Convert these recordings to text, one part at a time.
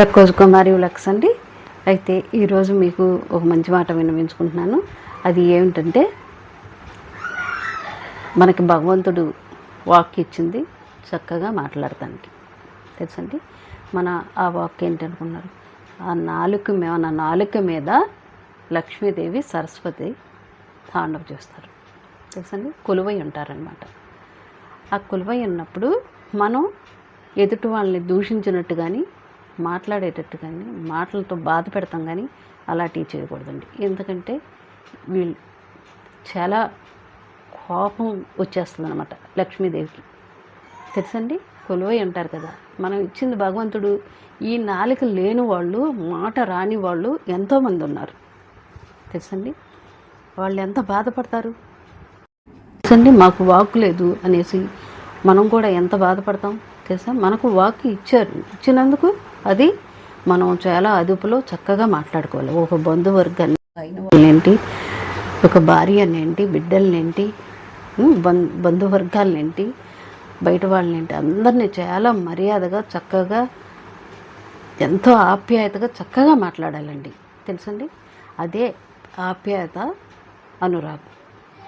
లక్కోజ్ కుమారి Lux అండి. అయితే ఈరోజు మీకు ఒక మంచి మాట వినిపించుకుంటున్నాను అది ఏమిటంటే మనకి భగవంతుడు వాక్ ఇచ్చింది చక్కగా మాట్లాడటానికి. తెలుసండి? మన ఆ వాక్ ఏంటనుకున్నారు ఆ నాలుక మన నాలుక మీద లక్ష్మీదేవి సరస్వతి తాండవ చేస్తారు. తెలుసండి? కొలువై ఉంటారనమాట ఆ కొలువై ఉన్నప్పుడు మనం ఎదుటి వాళ్ళని దూషించినట్టు కానీ మాట్లాడేటట్టు కానీ మాటలతో బాధ పెడతాం కానీ అలాంటివి చేయకూడదండి. ఎందుకంటే వీళ్ళు చాలా కోపం వచ్చేస్తుంది అనమాట లక్ష్మీదేవికి. తెలుసండి? కొలువై అంటారు కదా. మనం ఇచ్చింది భగవంతుడు ఈ నాలుక లేని వాళ్ళు మాట రాని వాళ్ళు ఎంతోమంది ఉన్నారు. తెలుసండి? వాళ్ళు ఎంత బాధపడతారు? తెలుసండి? మాకు వాక్ లేదు అనేసి మనం కూడా ఎంత బాధపడతాం? తెలుసా? మనకు వాక్ ఇచ్చారు ఇచ్చినందుకు అది మనం చాలా అదుపులో చక్కగా మాట్లాడుకోవాలి. ఒక బంధువర్గాన్ని అయిన వాళ్ళేంటి? ఒక భార్యనేంటి? బిడ్డలనేంటి? బంధువర్గాలనేంటి? బయట వాళ్ళనేంటి అందరినీ చాలా మర్యాదగా చక్కగా ఎంతో ఆప్యాయతగా చక్కగా మాట్లాడాలండి. తెలుసండి? అదే ఆప్యాయత అనురాగం.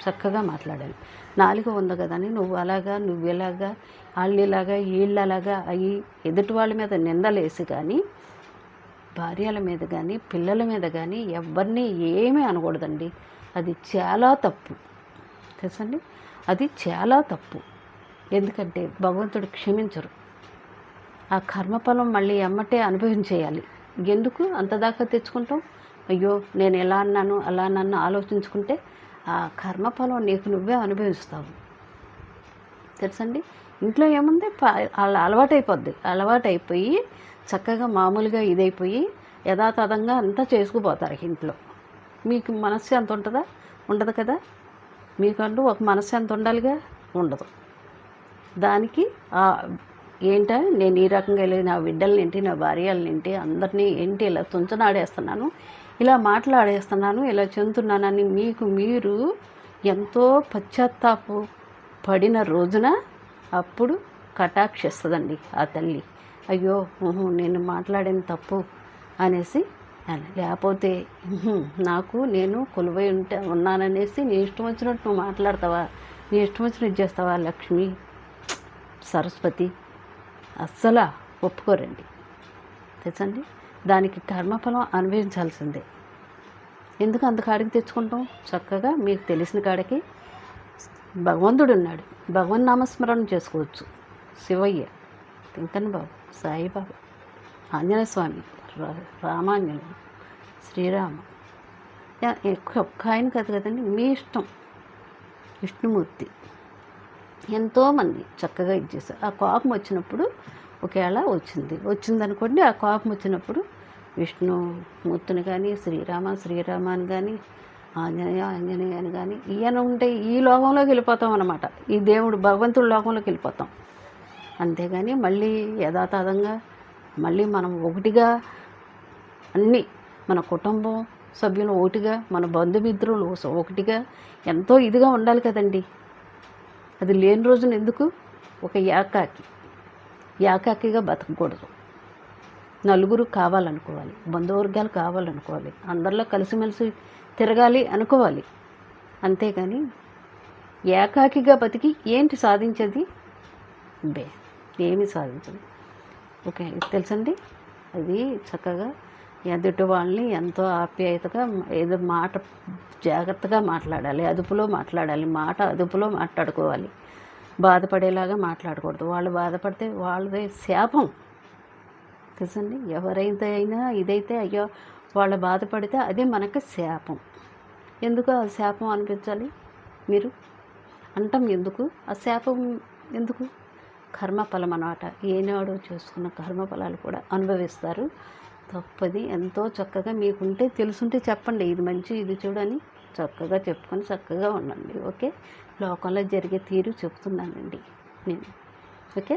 చక్కగా మాట్లాడాలి నాలుగు ఉంది కదని నువ్వు అలాగా నువ్వు ఇలాగా వాళ్ళు ఇలాగా వీళ్ళు అలాగా అయ్యి ఎదుటి వాళ్ళ మీద నిందలేసి కానీ భార్యల మీద కానీ పిల్లల మీద కానీ ఎవరిని ఏమీ అనకూడదండి. అది చాలా తప్పు. తెలుసండి? అది చాలా తప్పు. ఎందుకంటే భగవంతుడు క్షమించరు. ఆ కర్మఫలం మళ్ళీ ఎమ్మటే అనుభవించేయాలి. ఎందుకు అంత దాకా తెచ్చుకుంటాం? అయ్యో నేను ఎలా అన్నాను అలా నన్ను ఆలోచించుకుంటే ఆ కర్మఫలం నీకు నువ్వే అనుభవిస్తావు. తెలుసండి? ఇంట్లో ఏముంది? ప- వాళ్ళ అలవాటైపోద్ది. అలవాటైపోయి చక్కగా మామూలుగా ఇదైపోయి యథాతథంగా అంతా చేసుకుపోతారు ఇంట్లో. మీకు మనశ్శాంతి ఉంటుందా? ఉండదు కదా? మీకంటూ ఒక మనశ్శాంతి ఉండాలిగా? ఉండదు. దానికి ఆ ఏంటా? నేను ఈ రకంగా వెళ్ళి నా బిడ్డలనేంటి నా భార్యలనేంటి అందరినీ ఏంటి ఇలా తుంచనాడేస్తున్నాను. ఇలా మాట్లాడేస్తున్నాను ఇలా చెందుతున్నానని మీకు మీరు ఎంతో పశ్చాత్తాపు పడిన రోజున అప్పుడు కటాక్షిస్తుందండి ఆ తల్లి. అయ్యో నేను మాట్లాడిన తప్పు అనేసి లేకపోతే నాకు నేను కొలువై ఉంటే ఉన్నాననేసి నీ ఇష్టం వచ్చినట్టు నువ్వు మాట్లాడతావా? నీ ఇష్టం వచ్చినట్టు చేస్తావా లక్ష్మి? సరస్వతి అస్సలు ఒప్పుకోరండి. తెలుసండి దానికి కర్మఫలం అనుభవించాల్సిందే ఎందుకు అంత కాడికి తెచ్చుకుంటాం? చక్కగా మీకు తెలిసిన కాడికి భగవంతుడు ఉన్నాడు భగవన్ నామస్మరణ చేసుకోవచ్చు. శివయ్య. వెంకన్న బాబు. సాయిబాబా. ఆంజనేయ స్వామి రా- రామాంజనేయుడు శ్రీరామ. యా- ఎక్కువ ఒక్క ఆయన కాదు కదండి. మీ ఇష్టం. విష్ణుమూర్తి. ఎంతోమంది చక్కగా ఇచ్చేసారు ఆ కోపం వచ్చినప్పుడు ఒకవేళ వచ్చింది. వచ్చిందనుకోండి ఆ కోపం వచ్చినప్పుడు విష్ణుమూర్తిని కానీ శ్రీరామ శ్రీరామ అని కానీ ఆంజనేయ ఆంజనేయ అని కానీ ఈయన ఉంటే ఈ లోకంలోకి వెళ్ళిపోతాం అనమాట ఈ దేవుడు భగవంతుడి లోకంలోకి వెళ్ళిపోతాం. అంతేగాని మళ్ళీ యథాతథంగా మళ్ళీ మనం ఒకటిగా అన్నీ మన కుటుంబం సభ్యులు ఒకటిగా మన బంధుమిత్రులు ఒకటిగా ఎంతో ఇదిగా ఉండాలి కదండి. అది లేని రోజున ఎందుకు? ఒక ఏకాకి. ఏకాకిగా బతకకూడదు. నలుగురు కావాలనుకోవాలి బంధువర్గాలు కావాలనుకోవాలి అందరిలో కలిసిమెలిసి తిరగాలి అనుకోవాలి. అంతేగాని ఏకాకిగా బతికి ఏంటి సాధించేది? బే ఏమీ సాధించదు. ఓకే తెలుసండి? అది చక్కగా ఎదుటి వాళ్ళని ఎంతో ఆప్యాయతగా ఏదో మాట జాగ్రత్తగా మాట్లాడాలి అదుపులో మాట్లాడాలి మాట అదుపులో మాట్లాడుకోవాలి. బాధపడేలాగా మాట్లాడకూడదు. వాళ్ళు బాధపడితే వాళ్ళదే శాపం. తెలుసండి? ఎవరైతే అయినా ఇదైతే అయ్యో వాళ్ళు బాధపడితే అదే మనకు శాపం. ఎందుకు ఆ శాపం అనిపించాలి మీరు? అంటాం ఎందుకు? ఆ శాపం ఎందుకు? కర్మఫలం అన్నమాట. ఏనాడు చేసుకున్న కర్మఫలాలు కూడా అనుభవిస్తారు. తప్పది. ఎంతో చక్కగా మీకుంటే తెలుసుంటే చెప్పండి. ఇది మంచి ఇది చూడని చక్కగా చెప్పుకొని చక్కగా ఉండండి ఓకే? లోకంలో జరిగే తీరు చెప్తున్నానండి నేను ఓకే?